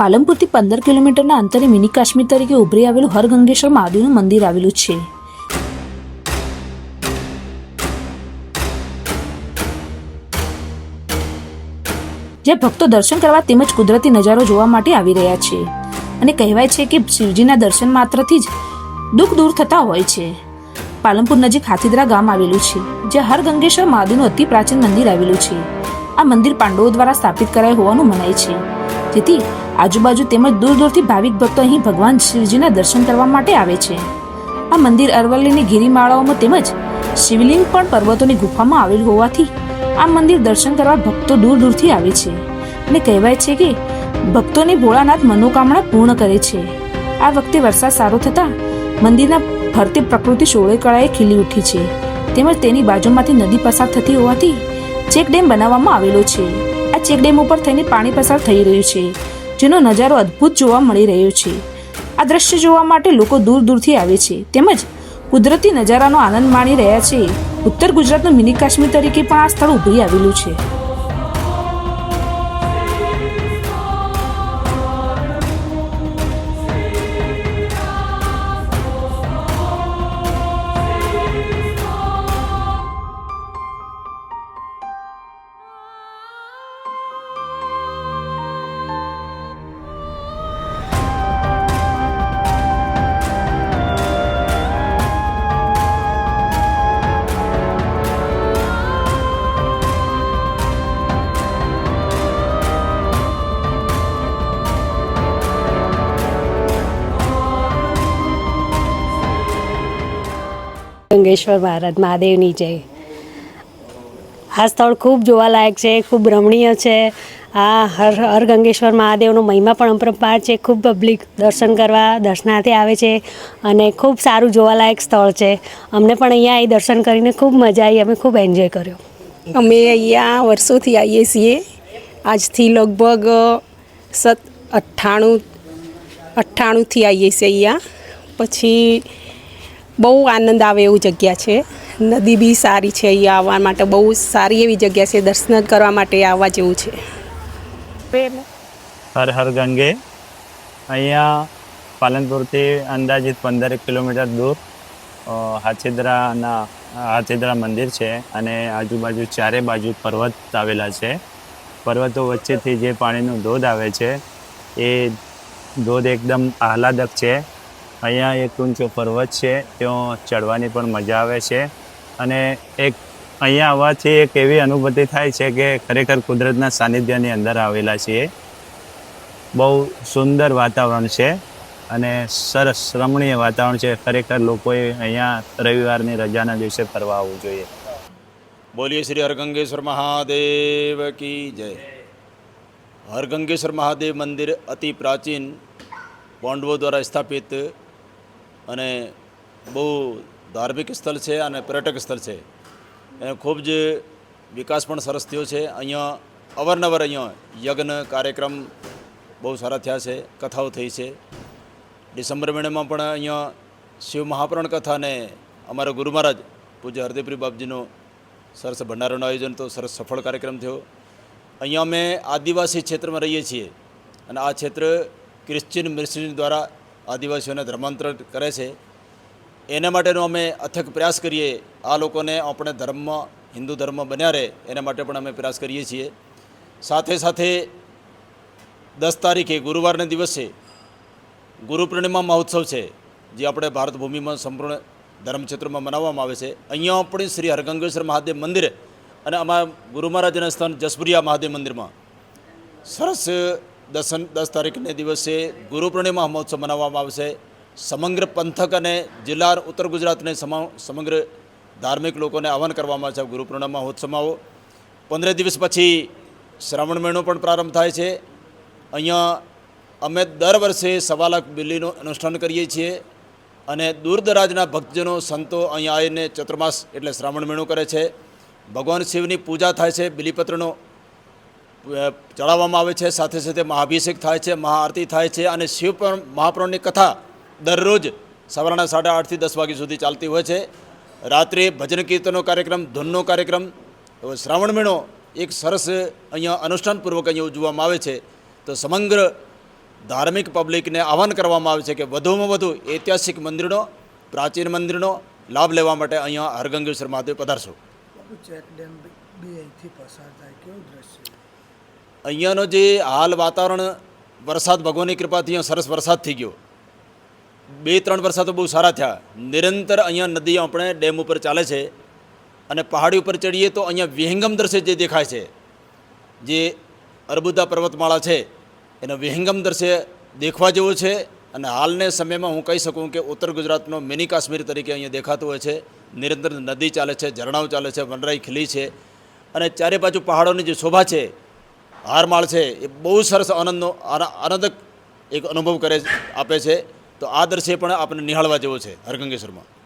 પાલનપુરથી પંદર કિલોમીટરના અંતરે મિની કાશ્મીર તરીકે ઉભરી આવેલું હરગંગેશ્વર મહાદેવનું મંદિર આવેલું છે. જે ભક્તો દર્શન કરવા તેમજ કુદરતી નજારો જોવા માટે આવી રહ્યા છે અને કહેવાય છે કે શિવજીના દર્શન માત્રથી જ દુઃખ દૂર થતા હોય છે. પાલનપુર નજીક હાથીદરા ગામ આવેલું છે, જ્યાં હરગંગેશ્વર મહાદેવનું અતિ પ્રાચીન મંદિર આવેલું છે. આ મંદિર પાંડવો દ્વારા સ્થાપિત કરાયું હોવાનું મનાય છે. જેથી આજુબાજુ તેમજ દૂર દૂરથી ભાવિક ભક્તો અહીં ભગવાન શિવજીના દર્શન કરવા માટે આવે છે. આ મંદિર અરવલ્લીની ગિરિમાળાઓમાં તેમજ શિવલિંગ પણ પર્વતોની ગુફામાં આવેલું હોવાથી આ મંદિર દર્શન કરવા ભક્તો દૂર દૂરથી આવે છે અને કહેવાય છે કે ભક્તોની ભોળાનાથ મનોકામના પૂર્ણ કરે છે. આ વખતે વરસાદ સારો થતાં મંદિરના ફરતે પ્રકૃતિ સોળે કળાએ ખીલી ઉઠી છે તેમજ તેની બાજુમાંથી નદી પસાર થતી હોવાથી ચેક ડેમ બનાવવામાં આવેલો છે. આ ચેક ડેમ ઉપર થઈને પાણી પસાર થઈ રહ્યું છે, જેનો નજારો અદ્ભુત જોવા મળી રહ્યો છે. આ દ્રશ્ય જોવા માટે લોકો દૂર દૂરથી આવે છે, તેમજ કુદરતી નજારાનો આનંદ માણી રહ્યા છે. ઉત્તર ગુજરાતનું મિની કાશ્મીર તરીકે પણ આ સ્થળ ઉભરી આવેલું છે. ગંગેશ્વર મહારાજ મહાદેવની જય. આ સ્થળ ખૂબ જોવાલાયક છે, ખૂબ રમણીય છે. આ હર હર ગંગેશ્વર મહાદેવનો મહિમા પણ અપરંપાર છે. ખૂબ પબ્લિક દર્શન કરવા, દર્શનાર્થે આવે છે અને ખૂબ સારું જોવાલાયક સ્થળ છે. અમને પણ અહીંયા આવી દર્શન કરીને ખૂબ મજા આવી અમે ખૂબ એન્જોય કર્યો. અમે અહીંયા વર્ષોથી આવીએ છીએ. આજથી લગભગ સત, અઠ્ઠાણું, અઠ્ઠાણુંથી આવીએ છીએ અહીંયા. પછી બહુ આનંદ આવે એવું જગ્યા છે. નદી બી સારી છે અહીંયા આવવા માટે બહુ સારી એવી જગ્યા છે, દર્શન કરવા માટે આવવા જેવું છે. હર હર ગંગે. અહીંયા પાલનપુરથી અંદાજિત પંદર કિલોમીટર દૂર હાથીદરાના, હાથીદરા મંદિર છે અને આજુબાજુ ચારે બાજુ પર્વત આવેલા છે. પર્વતો વચ્ચેથી જે પાણીનો ધોધ આવે છે, એ ધોધ એકદમ આહલાદક છે. અહીંયા એક ઊંચો પર્વત છે, ત્યાં ચડવાની પણ મજા આવે છે. અને એક અહીંયા આવવાથી એક એવી અનુભૂતિ થાય છે કે ખરેખર કુદરતના સાનિધ્યની અંદર આવેલા છીએ. બહુ સુંદર વાતાવરણ છે અને સરસ રમણીય વાતાવરણ છે. ખરેખર લોકોએ અહીંયા રવિવારની રજાના દિવસે ફરવા આવવું જોઈએ. બોલીએ શ્રી હરગંગેશ્વર મહાદેવ કી જય. હરગંગેશ્વર મહાદેવ મંદિર અતિ પ્રાચીન પાંડવો દ્વારા સ્થાપિત અને બહુ ધાર્મિક સ્થળ છે અને પર્યટક સ્થળ છે. એનો ખૂબ જ વિકાસ પણ સરસ થયો છે. અહીંયા અવારનવાર અહીંયા યજ્ઞ કાર્યક્રમ બહુ સારા થયા છે, કથાઓ થઈ છે. ડિસેમ્બર મહિનામાં પણ અહીંયા શિવ મહાપ્રાણ કથાને અમારા ગુરુ મહારાજ પૂજ્ય હરદેવપ્રી બાપજીનો સરસ ભંડારાનું આયોજન તો સરસ સફળ કાર્યક્રમ થયો. અહીંયા અમે આદિવાસી ક્ષેત્રમાં રહીએ છીએ અને આ ક્ષેત્ર ક્રિશ્ચિયન મિશનરી દ્વારા આદિવાસીઓને ધર્માંતરણ કરે છે. એના માટેનો અમે અથક પ્રયાસ કરીએ. આ લોકોને આપણે ધર્મમાં હિન્દુ ધર્મ બન્યા રહે એના માટે પણ અમે પ્રયાસ કરીએ છીએ. સાથે સાથે દસ તારીખે ગુરુવારના દિવસે ગુરુ પૂર્ણિમા મહોત્સવ છે, જે આપણે ભારત ભૂમિમાં સંપૂર્ણ ધર્મક્ષેત્રમાં મનાવવામાં આવે છે. અહીંયા પણ શ્રી હરગંગેશ્વર મહાદેવ મંદિર અને અમારા ગુરુ મહારાજના સ્થાન જસપુરિયા મહાદેવ મંદિરમાં. સરસ દસન દસ તારીખને દિવસે ગુરુ પૂર્ણિમા મહોત્સવ મનાવવામાં આવશે. સમગ્ર પંથક અને જિલ્લા ઉત્તર ગુજરાતને સમા સમગ્ર ધાર્મિક લોકોને આહવાન કરવામાં આવે છે ગુરુ પૂર્ણિમા મહોત્સવમાં. પંદર દિવસ પછી શ્રાવણ મહિનો પણ પ્રારંભ થાય છે. અહીંયા અમે દર વર્ષે સવા લાખ બિલ્લીનું અનુષ્ઠાન કરીએ છીએ અને દૂર દરાજના ભક્તજનો, સંતો અહીંયા આવીને ચતુર્માસ એટલે શ્રાવણ મહિનો કરે છે. ભગવાન શિવની પૂજા થાય છે, બિલીપત્રનો ચડાવવામાં આવે છે, સાથે સાથે મહાભિષેક થાય છે, મહાઆરતી થાય છે અને શિવ પર મહાપ્રભુની કથા દરરોજ સવારના સાડા આઠથી દસ વાગ્યા સુધી ચાલતી હોય છે. રાત્રે ભજન કીર્તનનો કાર્યક્રમ, ધૂનનો કાર્યક્રમ શ્રાવણ મહિનો એક સરસ અહીંયા અનુષ્ઠાનપૂર્વક અહીંયા ઉજવવામાં આવે છે. તો સમગ્ર ધાર્મિક પબ્લિકને આહવાન કરવામાં આવે છે કે વધુમાં વધુ ઐતિહાસિક મંદિરનો, પ્રાચીન મંદિરનો લાભ લેવા માટે અહીંયા હરગંગેશ્વર મહાદેવ પધારશો. ચેક ડેમ બી અહીંથી પસાર થાય, કેવું દ્રશ્ય અહીંયાનો જે હાલ વાતાવરણ, વરસાદ ભગવાનની કૃપાથી અહીંયા સરસ વરસાદ થઈ ગયો. બે ત્રણ વરસાદ બહુ સારા થયા. નિરંતર અહીંયા નદી આપણે ડેમ ઉપર ચાલે છે અને પહાડી ઉપર ચડીએ તો અહીંયા વિહંગમ દ્રશ્ય જે દેખાય છે, જે અર્બુદા પર્વતમાળા છે, એનો વિહંગમ દ્રશ્ય દેખવા જેવો છે અને હાલને સમયમાં હું કહી શકું કે ઉત્તર ગુજરાતનો મિની કાશ્મીર તરીકે અહીંયા દેખાતું હોય છે. નિરંતર નદી ચાલે છે, ઝરણાઓ ચાલે છે, વનરાઈ ખીલી છે અને ચારે બાજુ પહાડોની જે શોભા છે હારમાળ છે એ બહુ સરસ આનંદનો આના- આનંદક એક અનુભવ કરે આપે છે. તો આ દ્રશ્ય પણ આપણે નિહાળવા જેવો છે હરગંગેશ્વરમાં